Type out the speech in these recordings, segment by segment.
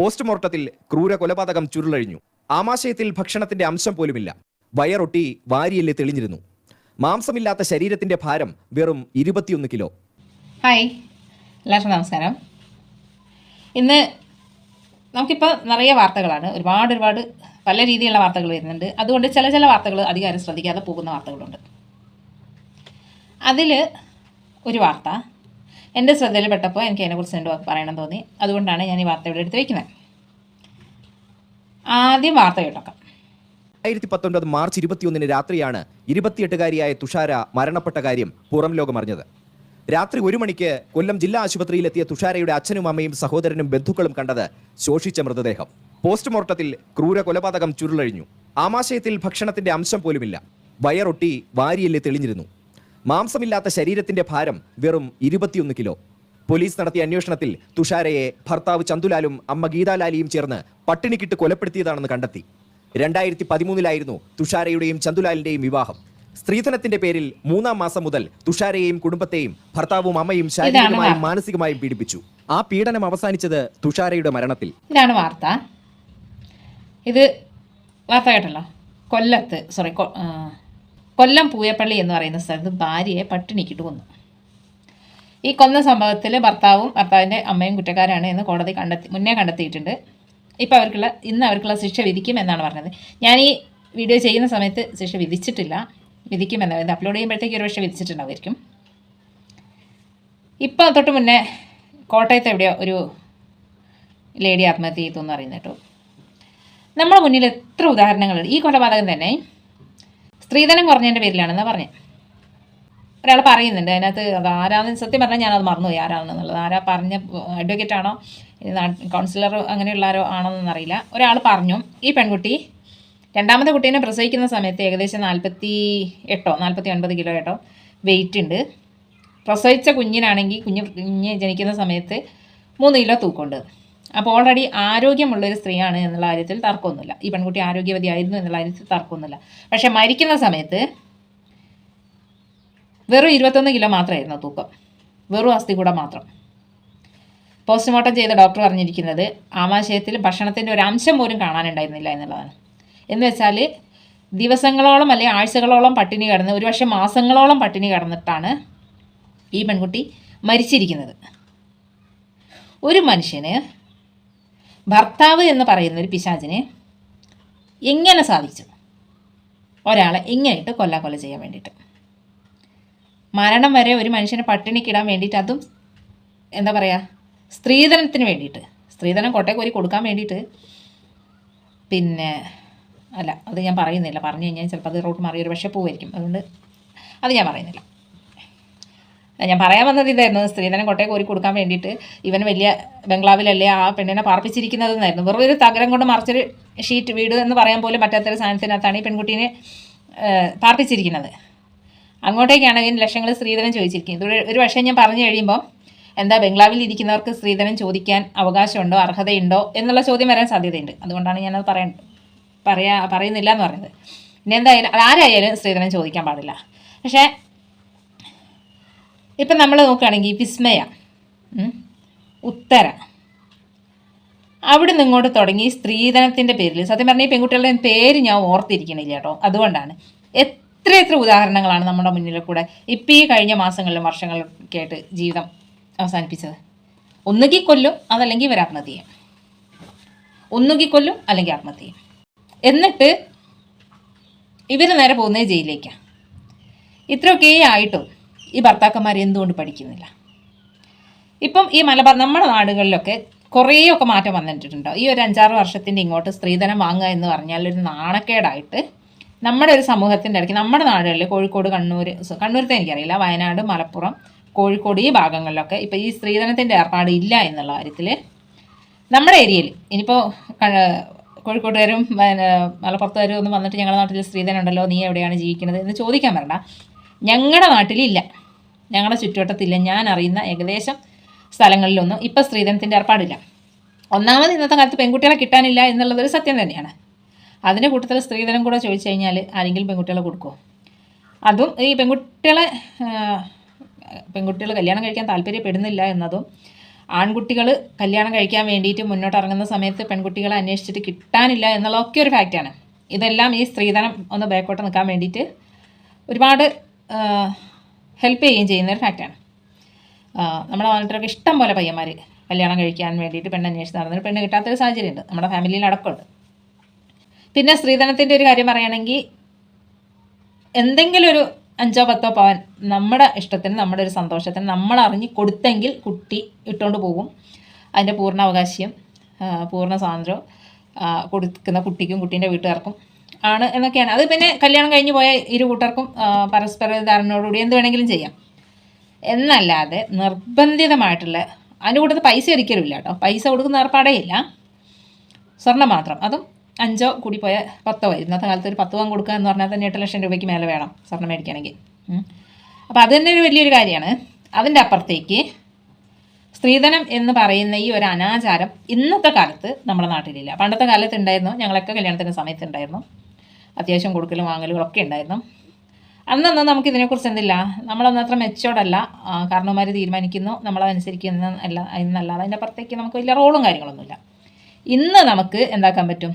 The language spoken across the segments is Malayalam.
പോസ്റ്റ്മോർട്ടത്തിൽ ക്രൂര കൊലപാതകം ചുരുളഴിഞ്ഞു. ആമാശയത്തിൽ ഭക്ഷണത്തിന്റെ അംശം പോലുമില്ല. വയറൊട്ടി വാരിയല്ലേ തെളിഞ്ഞിരുന്നു. മാംസമില്ലാത്ത ശരീരത്തിന്റെ ഭാരം വെറും ഇരുപത്തിയൊന്ന് കിലോ. ഹായ്. എല്ലാവർക്കും നമസ്കാരം. ഇന്ന് നമുക്കിപ്പോൾ നിറയെ വാർത്തകളാണ്. ഒരുപാട് ഒരുപാട് പല രീതിയിലുള്ള വാർത്തകൾ വരുന്നുണ്ട്. അതുകൊണ്ട് ചില ചില വാർത്തകൾ അധികാരം ശ്രദ്ധിക്കാതെ പോകുന്ന വാർത്തകളുണ്ട്. അതിൽ ഒരു വാർത്ത. എന്റെ ശ്രദ്ധയിൽപ്പെട്ടപ്പോൾ എനിക്ക് അതിനെക്കുറിച്ച് രണ്ട് പറയണം തോന്നി. അതുകൊണ്ടാണ് ഞാൻ ഈ വാർത്ത ഇവിടെ എടുത്ത് വയ്ക്കുന്നത് ആദ്യം വാർത്ത കേട്ടോക്കാം. രണ്ടായിരത്തി പത്തൊൻപത് മാർച്ച് ഇരുപത്തിയൊന്നിന് രാത്രിയാണ് ഇരുപത്തിയെട്ടുകാരിയായ തുഷാര മരണപ്പെട്ട കാര്യം പുറം ലോകമറിഞ്ഞത് രാത്രി ഒരു മണിക്ക് കൊല്ലം ജില്ലാ ആശുപത്രിയിലെത്തിയ തുഷാരയുടെ അച്ഛനും അമ്മയും സഹോദരനും ബന്ധുക്കളും കണ്ടത് ശോഷിച്ച മൃതദേഹം. പോസ്റ്റ്മോർട്ടത്തിൽ ക്രൂര കൊലപാതകം ചുരുളഴിഞ്ഞു. ആമാശയത്തിൽ ഭക്ഷണത്തിന്റെ അംശം പോലുമില്ല. വയറൊട്ടി വാരിയെല്ല് തെളിഞ്ഞിരുന്നു. മാംസമില്ലാത്ത ശരീരത്തിന്റെ ഭാരം വെറും ഇരുപത്തിയൊന്ന് കിലോ. പോലീസ് നടത്തിയ അന്വേഷണത്തിൽ തുഷാരയെ ഭർത്താവ് ചന്തുലാലും അമ്മ ഗീതാലാലിയും ചേർന്ന് പട്ടിണിക്കിട്ട് കൊലപ്പെടുത്തിയതാണെന്ന് കണ്ടെത്തി. രണ്ടായിരത്തി പതിമൂന്നിലായിരുന്നു തുഷാരയുടെയും ചന്തുലാലിന്റെയും വിവാഹം. സ്ത്രീധനത്തിന്റെ പേരിൽ മൂന്നാം മാസം മുതൽ തുഷാരയെയും കുടുംബത്തെയും ഭർത്താവും അമ്മയും ശാരീരികമായും മാനസികമായും പീഡിപ്പിച്ചു. ആ പീഡനം അവസാനിച്ചത് തുഷാരയുടെ മരണത്തിൽ. ഇതാണ് വാർത്ത. ഇത് വാർത്ത കേട്ടല്ലോ. കൊല്ലത്ത് സോറി കൊല്ലം പൂയപ്പള്ളി എന്ന് പറയുന്ന സ്ഥലത്ത് ഭാര്യയെ പട്ടിണിക്കിട്ട് കൊന്നു. ഈ കൊന്ന സംഭവത്തിൽ ഭർത്താവും ഭർത്താവിന്റെ അമ്മയും കുറ്റക്കാരാണ് എന്ന് കോടതി കണ്ടെത്തി മുന്നേ കണ്ടെത്തിയിട്ടുണ്ട്. ഇപ്പോൾ അവർക്കുള്ള ഇന്ന് അവർക്കുള്ള ശിക്ഷ വിധിക്കും എന്നാണ് പറഞ്ഞത്. ഞാൻ ഈ വീഡിയോ ചെയ്യുന്ന സമയത്ത് ശിക്ഷ വിധിച്ചിട്ടില്ല. വിധിക്കുമെന്ന് ഇത് അപ്ലോഡ് ചെയ്യുമ്പോഴത്തേക്ക് ഒരു പക്ഷേ വിധിച്ചിട്ടുണ്ടാവുമായിരിക്കും. ഇപ്പോൾ തൊട്ട് മുന്നേ കോട്ടയത്ത് എവിടെയോ ഒരു ലേഡി ആത്മഹത്യ ചെയ്തു എന്ന് പറയുന്നത് കേട്ടോ. നമ്മുടെ മുന്നിൽ എത്ര ഉദാഹരണങ്ങളുണ്ട്. ഈ കൊലപാതകം തന്നെ സ്ത്രീധനം കുറഞ്ഞതിന്റെ പേരിലാണെന്ന് പറഞ്ഞത് ഒരാൾ പറയുന്നുണ്ട് അതിനകത്ത് അത് ആരാന്ന് സത്യം പറഞ്ഞാൽ ഞാനത് മറന്നുപോയി ആരാണെന്നുള്ളത്. ആരാ പറഞ്ഞ അഡ്വക്കേറ്റ് ആണോ? കൗൺസിലർ അങ്ങനെയുള്ള ആരോ ആണോന്നൊന്നും അറിയില്ല. ഒരാൾ പറഞ്ഞു ഈ പെൺകുട്ടി രണ്ടാമത്തെ കുട്ടീനെ പ്രസവിക്കുന്ന സമയത്ത് ഏകദേശം നാൽപ്പത്തി എട്ടോ നാൽപ്പത്തി ഒൻപത് കിലോ ഏട്ടോ വെയിറ്റ് ഉണ്ട്. പ്രസവിച്ച കുഞ്ഞിനാണെങ്കിൽ കുഞ്ഞ് കുഞ്ഞ് ജനിക്കുന്ന സമയത്ത് മൂന്ന് കിലോ തൂക്കമുണ്ട്. അപ്പോൾ ഓൾറെഡി ആരോഗ്യമുള്ളൊരു സ്ത്രീയാണ് എന്നുള്ള കാര്യത്തിൽ തർക്കമൊന്നുമില്ല. ഈ പെൺകുട്ടി ആരോഗ്യവതി ആയിരുന്നു എന്നുള്ള കാര്യത്തിൽ തർക്കമൊന്നുമില്ല. പക്ഷേ മരിക്കുന്ന സമയത്ത് വെറും ഇരുപത്തൊന്ന് കിലോ മാത്രമായിരുന്നു തൂക്കം. വെറും അസ്ഥി കൂടെ മാത്രം. പോസ്റ്റ്മോർട്ടം ചെയ്ത ഡോക്ടർ പറഞ്ഞിരിക്കുന്നത് ആമാശയത്തിൽ ഭക്ഷണത്തിന്റെ ഒരു അംശം പോലും കാണാനുണ്ടായിരുന്നില്ല എന്നുള്ളതാണ്. എന്ന് വെച്ചാൽ ദിവസങ്ങളോളം അല്ലെങ്കിൽ ആഴ്ചകളോളം പട്ടിണി കിടന്ന് ഒരുപക്ഷെ മാസങ്ങളോളം പട്ടിണി കിടന്നിട്ടാണ് ഈ പെൺകുട്ടി മരിച്ചിരിക്കുന്നത്. ഒരു മനുഷ്യന് ഭർത്താവ് എന്ന് പറയുന്ന ഒരു പിശാചിനെ എങ്ങനെ സാധിച്ചു? ഒരാളെ ഇങ്ങനെയിട്ട് കൊല്ലാക്കൊല ചെയ്യാൻ വേണ്ടിയിട്ട്. മരണം വരെ ഒരു മനുഷ്യനെ പട്ടിണിക്കിടാൻ വേണ്ടിയിട്ട് അതും എന്താ പറയുക സ്ത്രീധനത്തിന് വേണ്ടിയിട്ട്. സ്ത്രീധനം കൊട്ടേക്കോരി കൊടുക്കാൻ വേണ്ടിയിട്ട്. പിന്നെ അല്ല അത് ഞാൻ പറയുന്നില്ല. പറഞ്ഞു കഴിഞ്ഞാൽ ചിലപ്പോൾ അത് റൂട്ട് മാറി ഒരു പക്ഷേ പോവായിരിക്കും. അതുകൊണ്ട് അത് ഞാൻ പറയുന്നില്ല. ഞാൻ പറയാൻ വന്നത് ഇതായിരുന്നു സ്ത്രീധനം കൊട്ടയെ കോരി കൊടുക്കാൻ വേണ്ടിയിട്ട് ഇവൻ വലിയ ബംഗ്ലാവിലല്ലേ ആ പെണ്ണിനെ പാർപ്പിച്ചിരിക്കുന്നതെന്നായിരുന്നു. വെറുതെ ഒരു തകരം കൊണ്ട് മറിച്ചൊരു ഷീറ്റ് വീട് എന്ന് പറയാൻ പോലും പറ്റാത്തൊരു സാധനത്തിനകത്താണ് ഈ പെൺകുട്ടീനെ പാർപ്പിച്ചിരിക്കുന്നത്. അങ്ങോട്ടേക്കാണ് അങ്ങോട്ടേക്കാണെങ്കിൽ ലക്ഷങ്ങൾ സ്ത്രീധനം ചോദിച്ചിരിക്കുന്നത് ഒരു പക്ഷേ ഞാൻ പറഞ്ഞു കഴിയുമ്പോൾ എന്താ ബംഗ്ലാവിൽ ഇരിക്കുന്നവർക്ക് സ്ത്രീധനം ചോദിക്കാൻ അവകാശമുണ്ടോ അർഹതയുണ്ടോ എന്നുള്ള ചോദ്യം വരാൻ സാധ്യതയുണ്ട്. അതുകൊണ്ടാണ് ഞാനത് പറയാൻ പറയാ പറയുന്നില്ല എന്ന് പറയുന്നത് പിന്നെ എന്തായാലും ആരായാലും സ്ത്രീധനം ചോദിക്കാൻ പാടില്ല. പക്ഷേ ഇപ്പം നമ്മൾ നോക്കുകയാണെങ്കിൽ വിസ്മയ ഉത്തര. അവിടെ നിന്ന് ഇങ്ങോട്ട് തുടങ്ങി സ്ത്രീധനത്തിന്റെ പേരിൽ. സത്യം പറഞ്ഞാൽ ഈ പെൺകുട്ടികളുടെ പേര് ഞാൻ ഓർത്തിരിക്കണില്ല കേട്ടോ. അതുകൊണ്ടാണ്. എത്ര എത്ര ഉദാഹരണങ്ങളാണ് നമ്മുടെ മുന്നിൽ കൂടെ ഇപ്പം ഈ കഴിഞ്ഞ മാസങ്ങളിലും വർഷങ്ങളിലൊക്കെ ആയിട്ട് ജീവിതം അവസാനിപ്പിച്ചത്. ഒന്നുകിൽ കൊല്ലും അതല്ലെങ്കിൽ ഇവർ ആത്മഹത്യ ഒന്നുകിൽ കൊല്ലും അല്ലെങ്കിൽ ആത്മഹത്യ എന്നിട്ട് ഇവർ നേരെ പോകുന്നത് ജയിലിലേക്കാണ്. ഇത്രയൊക്കെ ആയിട്ടും ഈ ഭർത്താക്കന്മാർ എന്തുകൊണ്ട് പഠിക്കുന്നില്ല? ഇപ്പം ഈ മലബാർ നമ്മുടെ നാടുകളിലൊക്കെ കുറേയൊക്കെ മാറ്റം വന്നിട്ടുണ്ടോ? ഈ ഒരു അഞ്ചാറ് വർഷത്തിന്റെ ഇങ്ങോട്ട് സ്ത്രീധനം വാങ്ങുക എന്ന് പറഞ്ഞാൽ ഒരു നാണക്കേടായിട്ട് നമ്മുടെ ഒരു സമൂഹത്തിന്റെ ഇടയ്ക്ക് നമ്മുടെ നാടുകളിൽ കോഴിക്കോട് കണ്ണൂർ കണ്ണൂരത്തെ എനിക്കറിയില്ല വയനാട് മലപ്പുറം കോഴിക്കോട് ഈ ഭാഗങ്ങളിലൊക്കെ ഇപ്പോൾ ഈ സ്ത്രീധനത്തിന്റെ ഏർപ്പാട് ഇല്ല എന്നുള്ള കാര്യത്തിൽ നമ്മുടെ ഏരിയയിൽ ഇനിയിപ്പോൾ കോഴിക്കോട്ടുകാരും മലപ്പുറത്തുകാരും ഒന്നും വന്നിട്ട് ഞങ്ങളുടെ നാട്ടിൽ സ്ത്രീധനം ഉണ്ടല്ലോ നീ എവിടെയാണ് ജീവിക്കുന്നത് എന്ന് ചോദിക്കാൻ വരണ്ട. ഞങ്ങളുടെ നാട്ടിലില്ല. ഞങ്ങളുടെ ചുറ്റുവട്ടത്തില്ല. ഞാൻ അറിയുന്ന ഏകദേശം സ്ഥലങ്ങളിലൊന്നും ഇപ്പം സ്ത്രീധനത്തിന്റെ ഏർപ്പാടില്ല. ഒന്നാമത് ഇന്നത്തെ കാലത്ത് പെൺകുട്ടികളെ കിട്ടാനില്ല എന്നുള്ളതൊരു സത്യം തന്നെയാണ്. അതിന്റെ കൂട്ടത്തിൽ സ്ത്രീധനം കൂടെ ചോദിച്ചു കഴിഞ്ഞാൽ ആരെങ്കിലും പെൺകുട്ടികളെ കൊടുക്കുമോ അതും ഈ പെൺകുട്ടികളെ പെൺകുട്ടികൾ കല്യാണം കഴിക്കാൻ താല്പര്യപ്പെടുന്നില്ല എന്നതും ആൺകുട്ടികൾ കല്യാണം കഴിക്കാൻ വേണ്ടിയിട്ട് മുന്നോട്ട് ഇറങ്ങുന്ന സമയത്ത് പെൺകുട്ടികളെ അന്വേഷിച്ചിട്ട് കിട്ടാനില്ല എന്നുള്ളതൊക്കെ ഒരു ഫാക്റ്റാണ് ഇതെല്ലാം ഈ സ്ത്രീധനം ഒന്ന് ബാക്കോട്ട് നിൽക്കാൻ വേണ്ടിയിട്ട് ഒരുപാട് ഹെൽപ്പ് ചെയ്യുകയും ചെയ്യുന്ന ഒരു ഫാക്റ്റാണ് നമ്മുടെ നാട്ടിലൊക്കെ ഇഷ്ടം പോലെ പയ്യന്മാർ കല്യാണം കഴിക്കാൻ വേണ്ടിയിട്ട് പെണ്ണ് അന്വേഷിച്ച് നടന്നിട്ട് പെണ്ണ് കിട്ടാത്തൊരു സാഹചര്യമുണ്ട്. നമ്മുടെ ഫാമിലിയിൽ അടക്കമുണ്ട് പിന്നെ സ്ത്രീധനത്തിന്റെ ഒരു കാര്യം പറയുകയാണെങ്കിൽ എന്തെങ്കിലും ഒരു അഞ്ചോ പത്തോ പവൻ നമ്മുടെ ഇഷ്ടത്തിന് നമ്മുടെ ഒരു സന്തോഷത്തിന് നമ്മൾ അറിഞ്ഞ് കൊടുത്തെങ്കിൽ കുട്ടി ഇട്ടുകൊണ്ട് പോകും. അതിന്റെ പൂർണ അവകാശിയും പൂർണ സ്വാതന്ത്ര്യം കൊടുക്കുന്ന കുട്ടിക്കും കുട്ടീന്റെ വീട്ടുകാർക്കും ആണ് എന്നൊക്കെയാണ്. അത് പിന്നെ കല്യാണം കഴിഞ്ഞ് പോയ ഇരു കൂട്ടർക്കും പരസ്പര ധാരണയോടുകൂടി എന്ത് വേണമെങ്കിലും ചെയ്യാം. എന്നല്ലാതെ നിർബന്ധിതമായിട്ടുള്ള അതിന്റെ കൂട്ടത്തിൽ പൈസ ഒരിക്കലും ഇല്ല കേട്ടോ. പൈസ കൊടുക്കുന്ന ഏർപ്പാടേ ഇല്ല. സ്വർണം മാത്രം. അതും അഞ്ചോ കൂടി പോയ പത്തോ ഇന്നത്തെ കാലത്ത് ഒരു പത്ത് പവൻ കൊടുക്കുക എന്ന് പറഞ്ഞാൽ തന്നെ എട്ട് ലക്ഷം രൂപയ്ക്ക് മേലെ വേണം സ്വർണം മേടിക്കണമെങ്കിൽ അപ്പോൾ അത് തന്നെ ഒരു വലിയൊരു കാര്യമാണ്. അതിന്റെ അപ്പുറത്തേക്ക് സ്ത്രീധനം എന്ന് പറയുന്ന ഈ ഒരു അനാചാരം ഇന്നത്തെ കാലത്ത് നമ്മുടെ നാട്ടിലില്ല. പണ്ടത്തെ കാലത്ത് ഉണ്ടായിരുന്നു. ഞങ്ങളൊക്കെ കല്യാണത്തിന്റെ സമയത്ത് ഉണ്ടായിരുന്നു. അത്യാവശ്യം കൊടുക്കലും വാങ്ങലും ഒക്കെ ഉണ്ടായിരുന്നു. അന്നൊന്നും നമുക്ക് ഇതിനെക്കുറിച്ച് എന്തില്ല? നമ്മളൊന്നും അത്ര മെച്ചോടല്ല കാരണവന്മാർ തീരുമാനിക്കുന്നു. നമ്മളതനുസരിക്കുന്ന അല്ല എന്നല്ലാതെ അതിന്റെ അപ്പുറത്തേക്ക് നമുക്ക് വലിയ റോളും കാര്യങ്ങളൊന്നുമില്ല. ഇന്ന് നമുക്ക് എന്താക്കാൻ പറ്റും?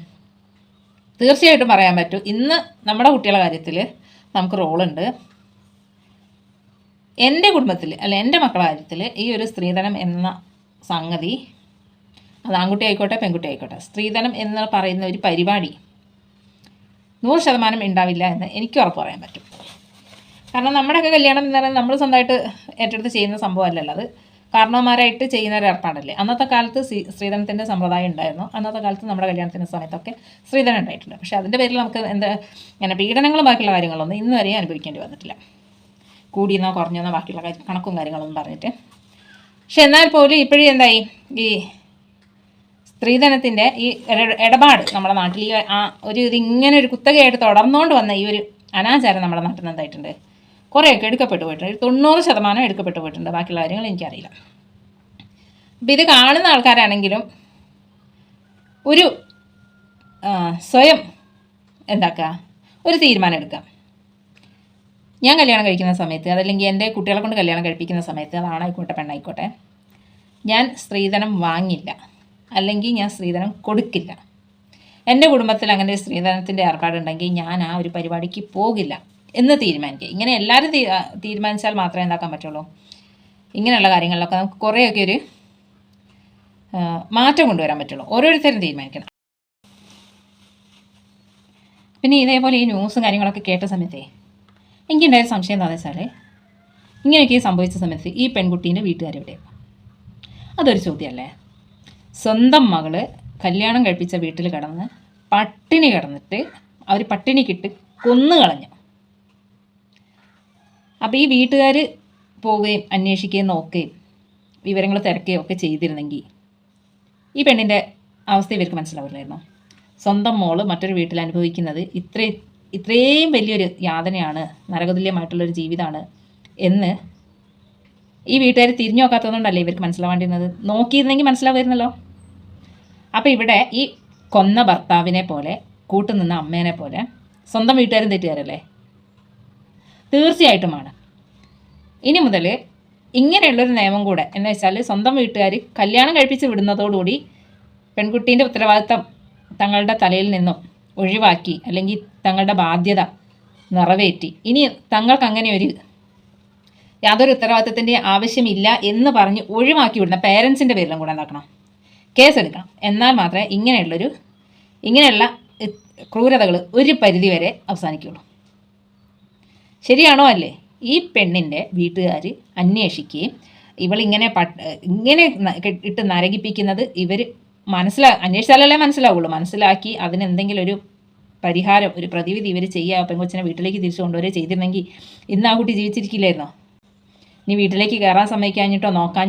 തീർച്ചയായിട്ടും പറയാൻ പറ്റും. ഇന്ന് നമ്മുടെ കുട്ടികളുടെ കാര്യത്തിൽ നമുക്ക് റോളുണ്ട്. എന്റെ കുടുംബത്തിൽ അല്ല എന്റെ മക്കളുടെ കാര്യത്തിൽ ഈ ഒരു സ്ത്രീധനം എന്ന സംഗതി അത് ആൺകുട്ടി ആയിക്കോട്ടെ പെൺകുട്ടി ആയിക്കോട്ടെ സ്ത്രീധനം എന്ന് പറയുന്ന ഒരു പരിപാടി നൂറ് ശതമാനം ഉണ്ടാവില്ല എന്ന് എനിക്ക് ഉറപ്പ് പറയാൻ പറ്റും. കാരണം നമ്മുടെയൊക്കെ കല്യാണം എന്ന് പറയുന്നത് നമ്മൾ സ്വന്തമായിട്ട് ഏറ്റെടുത്ത് ചെയ്യുന്ന സംഭവമല്ലല്ലോ അത്. കാരണവന്മാരായിട്ട് ചെയ്യുന്ന ഒരു ഏർപ്പാടല്ലേ. അന്നത്തെ കാലത്ത് സ്ത്രീ- സ്ത്രീധനത്തിന്റെ സമ്പ്രദായം ഉണ്ടായിരുന്നു. അന്നത്തെ കാലത്ത് നമ്മുടെ കല്യാണത്തിന്റെ സമയത്തൊക്കെ സ്ത്രീധനം ഉണ്ടായിട്ടുണ്ട്. പക്ഷേ അതിന്റെ പേരിൽ നമുക്ക് എന്താ ഇങ്ങനെ പീഡനങ്ങളും ബാക്കിയുള്ള കാര്യങ്ങളൊന്നും ഇന്ന് വരെയും അനുഭവിക്കേണ്ടി വന്നിട്ടില്ല. കൂടിയെന്നോ കുറഞ്ഞെന്നോ ബാക്കിയുള്ള കണക്കും കാര്യങ്ങളൊന്നും പറഞ്ഞിട്ട്. പക്ഷെ എന്നാൽ പോലും ഇപ്പോഴും എന്തായി? ഈ സ്ത്രീധനത്തിന്റെ ഈ ഇടപാട് നമ്മുടെ നാട്ടിൽ ഈ ഒരു ഇങ്ങനെ ഒരു കുത്തകയായിട്ട് തുടർന്നുകൊണ്ട് വന്ന ഈ ഒരു അനാചാരം നമ്മുടെ നാട്ടിൽ നിന്ന് എന്തായിട്ടുണ്ട്? കുറേയൊക്കെ എടുക്കപ്പെട്ടു പോയിട്ടുണ്ട്. ഒരു തൊണ്ണൂറ് ശതമാനം എടുക്കപ്പെട്ടു പോയിട്ടുണ്ട്. ബാക്കിയുള്ള കാര്യങ്ങൾ എനിക്കറിയില്ല. അപ്പം ഇത് കാണുന്ന ആൾക്കാരാണെങ്കിലും ഒരു സ്വയം എന്താക്കുക ഒരു തീരുമാനം എടുക്കാം. ഞാൻ കല്യാണം കഴിക്കുന്ന സമയത്ത് അതല്ലെങ്കിൽ എന്റെ കുട്ടികളെ കൊണ്ട് കല്യാണം കഴിപ്പിക്കുന്ന സമയത്ത് അതാണായിക്കോട്ടെ പെണ്ണായിക്കോട്ടെ ഞാൻ സ്ത്രീധനം വാങ്ങില്ല. അല്ലെങ്കിൽ ഞാൻ സ്ത്രീധനം കൊടുക്കില്ല. എന്റെ കുടുംബത്തിൽ അങ്ങനെ ഒരു സ്ത്രീധനത്തിന്റെ ഏർപ്പാടുണ്ടെങ്കിൽ ഞാൻ ആ ഒരു പരിപാടിക്ക് പോകില്ല എന്ന് തീരുമാനിക്കുക. ഇങ്ങനെ എല്ലാവരും തീരുമാനിച്ചാൽ മാത്രമേ എന്താക്കാൻ പറ്റുള്ളൂ. ഇങ്ങനെയുള്ള കാര്യങ്ങളിലൊക്കെ നമുക്ക് കുറേയൊക്കെ ഒരു മാറ്റം കൊണ്ടുവരാൻ പറ്റുള്ളൂ. ഓരോരുത്തരും തീരുമാനിക്കണം. പിന്നെ ഇതേപോലെ ഈ ന്യൂസും കാര്യങ്ങളൊക്കെ കേട്ട സമയത്തേ എനിക്കുണ്ടായ സംശയം എന്താണെന്ന് വെച്ചാൽ ഇങ്ങനെയൊക്കെ സംഭവിച്ച സമയത്ത് ഈ പെൺകുട്ടീന്റെ വീട്ടുകാരെവിടെയാണ് അതൊരു ചോദ്യമല്ലേ? സ്വന്തം മകൾ കല്യാണം കഴിപ്പിച്ച വീട്ടിൽ കടന്ന് പട്ടിണി കിടന്നിട്ട് അവർ പട്ടിണി കിട്ട് കൊന്നു കളഞ്ഞു. അപ്പോൾ ഈ വീട്ടുകാർ പോവുകയും അന്വേഷിക്കുകയും നോക്കുകയും വിവരങ്ങൾ തിരക്കുകയും ഒക്കെ ചെയ്തിരുന്നെങ്കിൽ ഈ പെണ്ണിന്റെ അവസ്ഥ ഇവർക്ക് മനസ്സിലാവില്ലായിരുന്നു? സ്വന്തം മോൾ മറ്റൊരു വീട്ടിൽ അനുഭവിക്കുന്നത് ഇത്രയും ഇത്രയും വലിയൊരു യാതനയാണ് നരകതുല്യമായിട്ടുള്ളൊരു ജീവിതമാണ് എന്ന് ഈ വീട്ടുകാർ തിരിഞ്ഞു നോക്കാത്തതുകൊണ്ടല്ലേ ഇവർക്ക് മനസ്സിലാവേണ്ടിയിരുന്നത്? നോക്കിയിരുന്നെങ്കിൽ മനസ്സിലാവുമായിരുന്നല്ലോ. അപ്പോൾ ഇവിടെ ഈ കൊന്ന ഭർത്താവിനെ പോലെ കൂട്ടുനിന്ന അമ്മേനെ പോലെ സ്വന്തം വീട്ടുകാരും തെറ്റുകാരല്ലേ? തീർച്ചയായിട്ടുമാണ്. ഇനി മുതൽ ഇങ്ങനെയുള്ളൊരു നിയമം കൂടെ എന്ന് വെച്ചാൽ സ്വന്തം വീട്ടുകാർ കല്യാണം കഴിപ്പിച്ച് വിടുന്നതോടുകൂടി പെൺകുട്ടീന്റെ ഉത്തരവാദിത്തം തങ്ങളുടെ തലയിൽ നിന്നും ഒഴിവാക്കി അല്ലെങ്കിൽ തങ്ങളുടെ ബാധ്യത നിറവേറ്റി. ഇനി തങ്ങൾക്ക് അങ്ങനെ ഒരു യാതൊരു ഉത്തരവാദിത്തത്തിന്റെ ആവശ്യമില്ല എന്ന് പറഞ്ഞ് ഒഴിവാക്കി വിടുന്ന പേരൻസിന്റെ പേരിലും കൂടെ എന്താക്കണം? കേസെടുക്കണം. എന്നാൽ മാത്രമേ ഇങ്ങനെയുള്ളൊരു ഇങ്ങനെയുള്ള ക്രൂരതകൾ ഒരു പരിധി വരെ അവസാനിക്കുകയുള്ളൂ ശരിയാണോ അല്ലേ? ഈ പെണ്ണിന്റെ വീട്ടുകാർ അന്വേഷിക്കുകയും ഇവളിങ്ങനെ പ ഇങ്ങനെ ഇട്ട് നരകിപ്പിക്കുന്നത് ഇവർ മനസ്സിലാ അന്വേഷിച്ചാലല്ലേ മനസ്സിലാവുള്ളൂ. മനസ്സിലാക്കി അതിനെന്തെങ്കിലും ഒരു പരിഹാരം ഒരു പ്രതിവിധി ഇവർ ചെയ്യുക പെൺകൊച്ചിനെ വീട്ടിലേക്ക് തിരിച്ചു കൊണ്ടുവരെ ചെയ്തിരുന്നെങ്കിൽ ഇന്ന് ആ കുട്ടി ജീവിച്ചിരിക്കില്ലായിരുന്നോ? ഇനി വീട്ടിലേക്ക് കയറാൻ സമ്മതിക്കാഞ്ഞിട്ടോ? നോക്കാൻ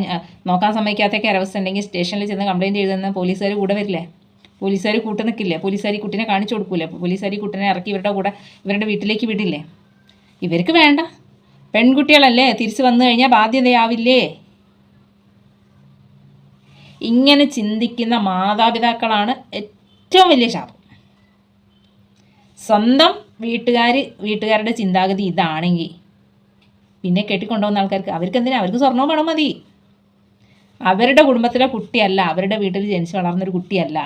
നോക്കാൻ സമ്മതിക്കാത്തൊക്കെ അരവസ്ഥ ഉണ്ടെങ്കിൽ സ്റ്റേഷനിൽ ചെന്ന് കംപ്ലയിന്റ് എഴുതുന്ന പോലീസുകാർ കൂടെ വരില്ലേ? പോലീസുകാർ കൂട്ടു നിൽക്കില്ലേ പോലീസുകാർ കുട്ടിനെ കാണിച്ചു കൊടുക്കൂലേ? പോലീസുകാർ കുട്ടിനെ ഇറക്കി ഇവരുടെ കൂടെ ഇവരുടെ വീട്ടിലേക്ക് വിടില്ലേ? ഇവർക്ക് വേണ്ട. പെൺകുട്ടികളല്ലേ? തിരിച്ചു വന്നു കഴിഞ്ഞാൽ ബാധ്യതയാവില്ലേ? ഇങ്ങനെ ചിന്തിക്കുന്ന മാതാപിതാക്കളാണ് ഏറ്റവും വലിയ ശാപം. സ്വന്തം വീട്ടുകാർ വീട്ടുകാരുടെ ചിന്താഗതി ഇതാണെങ്കിൽ പിന്നെ കെട്ടിക്കൊണ്ടുപോകുന്ന ആൾക്കാർക്ക് അവർക്ക് എന്തിനാ അവർക്ക് സ്വർണവും പണം മതി. അവരുടെ കുടുംബത്തിലെ കുട്ടിയല്ല അവരുടെ വീട്ടിൽ ജനിച്ച് വളർന്നൊരു കുട്ടിയല്ല.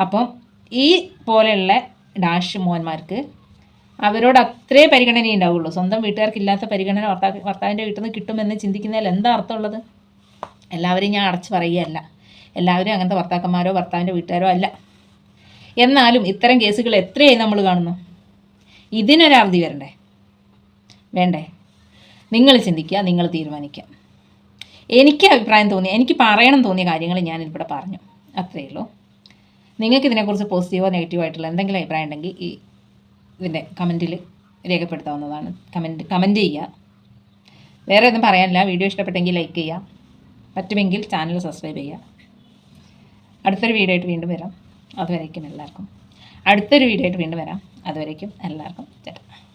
അപ്പം ഈ പോലെയുള്ള ഡാഷ് മോന്മാർക്ക് അവരോട് അത്രേ പരിഗണന ഉണ്ടാവുള്ളൂ. സ്വന്തം വീട്ടുകാർക്ക് ഇല്ലാത്ത പരിഗണന ഭർത്താവ് ഭർത്താവിന്റെ വീട്ടിൽ നിന്ന് കിട്ടുമെന്ന് ചിന്തിക്കുന്നതിൽ എന്താ അർത്ഥമുള്ളത്? എല്ലാവരെയും ഞാൻ അടച്ചു പറയുകയല്ല. എല്ലാവരും അങ്ങനത്തെ ഭർത്താക്കന്മാരോ ഭർത്താവിന്റെ വീട്ടുകാരോ അല്ല. എന്നാലും ഇത്തരം കേസുകൾ എത്രയായി നമ്മൾ കാണുന്നു? ഇതിനൊരവധി വരണ്ടേ? വേണ്ടേ? നിങ്ങൾ ചിന്തിക്കുക നിങ്ങൾ തീരുമാനിക്കുക. എനിക്ക് അഭിപ്രായം തോന്നിയ എനിക്ക് പറയണം തോന്നിയ കാര്യങ്ങൾ ഞാൻ ഇവിടെ പറഞ്ഞു. അത്രയേ ഉള്ളൂ. നിങ്ങൾക്ക് ഇതിനെക്കുറിച്ച് പോസിറ്റീവോ നെഗറ്റീവോ ആയിട്ടുള്ള എന്തെങ്കിലും അഭിപ്രായം ഉണ്ടെങ്കിൽ ഈ ഇതിന്റെ കമന്റിൽ രേഖപ്പെടുത്താവുന്നതാണ്. കമന്റ് കമന്റ് ചെയ്യുക. വേറെ ഒന്നും പറയാനില്ല. വീഡിയോ ഇഷ്ടപ്പെട്ടെങ്കിൽ ലൈക്ക് ചെയ്യുക. പറ്റുമെങ്കിൽ ചാനൽ സബ്സ്ക്രൈബ് ചെയ്യുക. അടുത്തൊരു വീഡിയോ ആയിട്ട് വീണ്ടും വരാം. അതുവരേക്കും എല്ലാവർക്കും. അടുത്തൊരു വീഡിയോ ആയിട്ട് വീണ്ടും വരാം. അതുവരേക്കും എല്ലാവർക്കും. ചേട്ടാ.